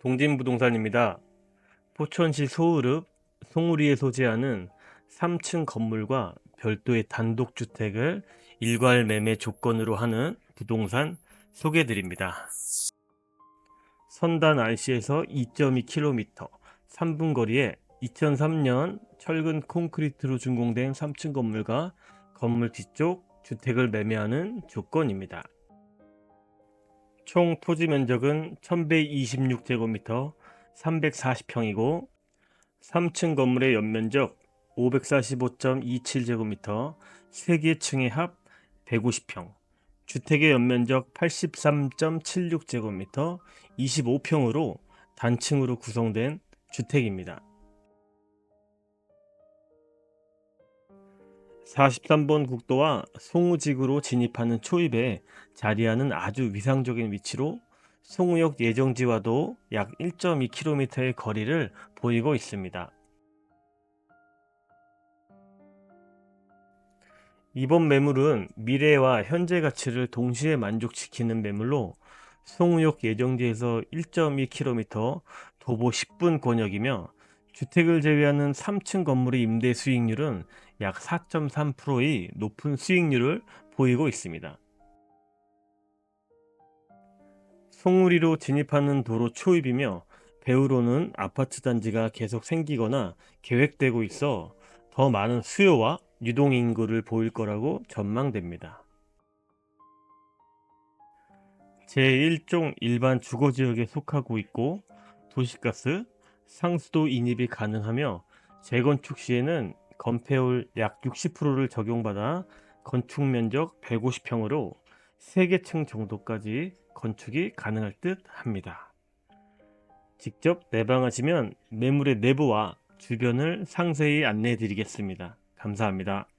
동진부동산입니다. 포천시 소읍 송우리에 소재하는 3층 건물과 별도의 단독주택을 일괄 매매 조건으로 하는 부동산 소개드립니다. 선단 IC에서 2.2km, 3분 거리에 2003년 철근 콘크리트로 준공된 3층 건물과 건물 뒤쪽 주택을 매매하는 조건입니다. 총 토지 면적은 1126제곱미터 340평이고 3층 건물의 연면적 545.27제곱미터 3개 층의 합 150평 주택의 연면적 83.76제곱미터 25평으로 단층으로 구성된 주택입니다. 43번 국도와 송우직으로 진입하는 초입에 자리하는 아주 위상적인 위치로 송우역 예정지와도 약 1.2km의 거리를 보이고 있습니다. 이번 매물은 미래와 현재 가치를 동시에 만족시키는 매물로 송우역 예정지에서 1.2km 도보 10분 권역이며 주택을 제외하는 3층 건물의 임대 수익률은 약 4.3%의 높은 수익률을 보이고 있습니다. 송우리로 진입하는 도로 초입이며 배후로는 아파트 단지가 계속 생기거나 계획되고 있어 더 많은 수요와 유동 인구를 보일 거라고 전망됩니다. 제1종 일반 주거 지역에 속하고 있고 도시가스, 상수도 인입이 가능하며 재건축 시에는 건폐율 약 60%를 적용받아 건축 면적 150평으로 3개 층 정도까지 건축이 가능할 듯 합니다. 직접 내방하시면 매물의 내부와 주변을 상세히 안내해 드리겠습니다. 감사합니다.